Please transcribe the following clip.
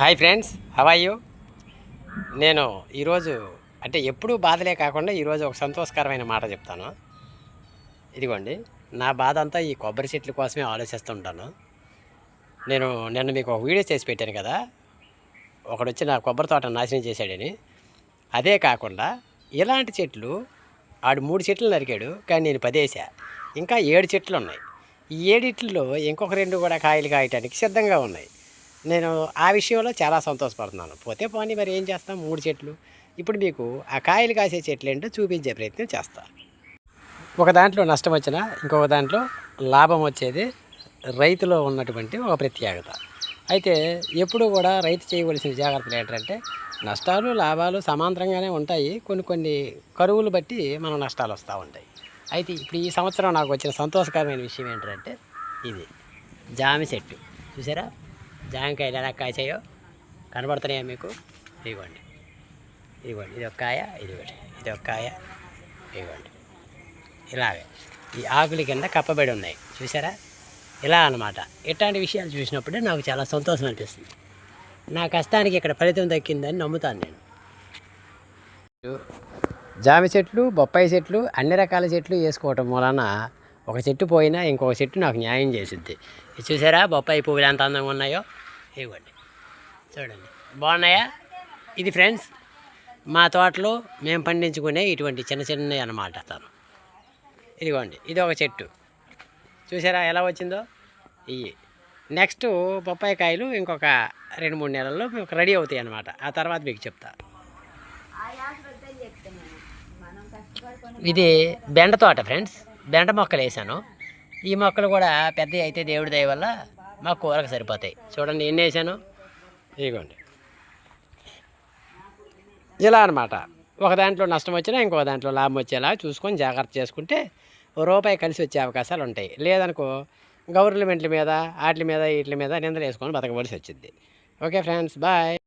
Hi friends how are you నేను ఈరోజు అంటే ఎప్పుడూ బాధలే కాకుండా ఈరోజు ఒక సంతోషకరమైన మాట చెప్తాను. ఇదిగోండి నా బాధ అంతా ఈ కొబ్బరి చెట్ల కోసమే ఆలోచిస్తుంటాను నేను నిన్న మీకు ఒక వీడియో చేసి పెట్టాను కదా ఒకడు వచ్చి నా కొబ్బరి తోట నాశనం చేశాడని. అదే కాకుండా ఇలాంటి చెట్లు ఆడు మూడు చెట్లు నరికాడు కానీ నేను పదేసా ఇంకా ఏడు చెట్లు ఉన్నాయి. ఈ ఏడిట్లో ఇంకొక రెండు కూడా కాయలు కాయటానికి సిద్ధంగా ఉన్నాయి. నేను ఆ విషయంలో చాలా సంతోషపడుతున్నాను. పోతే పోనీ మరి ఏం చేస్తాం? మూడు చెట్లు. ఇప్పుడు మీకు ఆ కాయలు కాసే చెట్లు ఏంటో చూపించే ప్రయత్నం చేస్తా. ఒక దాంట్లో నష్టం వచ్చినా ఇంకొక దాంట్లో లాభం వచ్చేది రైతులో ఉన్నటువంటి ఒక ప్రత్యేకత. అయితే ఎప్పుడు కూడా రైతు చేయవలసిన జాగ్రత్తలు ఏంటంటే నష్టాలు లాభాలు సమాంతరంగానే ఉంటాయి. కొన్ని కొన్ని కరువులు బట్టి మన నష్టాలు వస్తూ ఉంటాయి. అయితే ఇప్పుడు ఈ సంవత్సరం నాకు వచ్చిన సంతోషకరమైన విషయం ఏంటంటే ఇది జామి చెట్టు. చూసారా? జామకాయలు ఎలా కాసాయో కనబడుతున్నాయా మీకు? ఇదిగోండి. ఇదిగోండి. ఇది ఒక కాయ ఇది ఒకటి. ఇది ఒక కాయ ఇదిగోండి. ఇలాగే. ఈ ఆకుల కింద కప్పబడి ఉన్నాయి. చూసారా? ఇలా అన్నమాట. ఇట్లాంటి విషయాలు చూసినప్పుడే నాకు చాలా సంతోషం అనిపిస్తుంది. నా కష్టానికి ఇక్కడ ఫలితం దక్కిందని నమ్ముతాను నేను. జామ చెట్లు బొప్పాయి చెట్లు అన్ని రకాల చెట్లు వేసుకోవటం వలన ఒక చెట్టు పోయినా ఇంకొక చెట్టు నాకు న్యాయం చేసిద్ది. చూసారా? బొప్పాయి పువ్వులు ఎంత అందంగా ఉన్నాయో? ఇవ్వండి చూడండి. బాగున్నాయా? ఇది ఫ్రెండ్స్ మా తోటలో మేము పండించుకునే ఇటువంటి చిన్న చిన్నవి అన్నమాట తను. ఇదిగోండి. ఇది ఒక చెట్టు. చూసారా ఎలా వచ్చిందో? ఇవి నెక్స్ట్ బొప్పాయి కాయలు ఇంకొక రెండు మూడు నెలల్లో రెడీ అవుతాయి అన్నమాట. ఆ తర్వాత మీకు చెప్తా. ఇది బెండ తోట ఫ్రెండ్స్. బెండ మొక్కలు వేసాను ఈ మొక్కలు కూడా పెద్ద అయితే దేవుడి దయ వల్ల మా కూరకు సరిపోతాయి. చూడండి ఎన్ని వేసాను ఇదిగోండి. ఇలా అనమాట ఒక దాంట్లో నష్టం వచ్చినా ఇంకో దాంట్లో లాభం వచ్చేలా చూసుకొని జాగ్రత్త చేసుకుంటే రూపాయి కలిసి వచ్చే అవకాశాలు ఉంటాయి. లేదనుకో గవర్నమెంట్ల మీద వాటి మీద వీటి మీద నిందలు వేసుకొని బతకవలసి వచ్చింది. Okay friends bye.